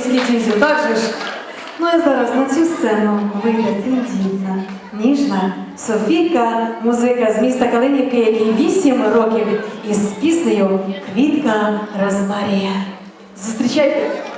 Калинівський дідзю, так же ж? Ну а зараз на цю сцену вийде тендітна, ніжна Софійка, музика з міста Калинівки, який 8 років, із піснею Квітка Розмарія. Зустрічайте!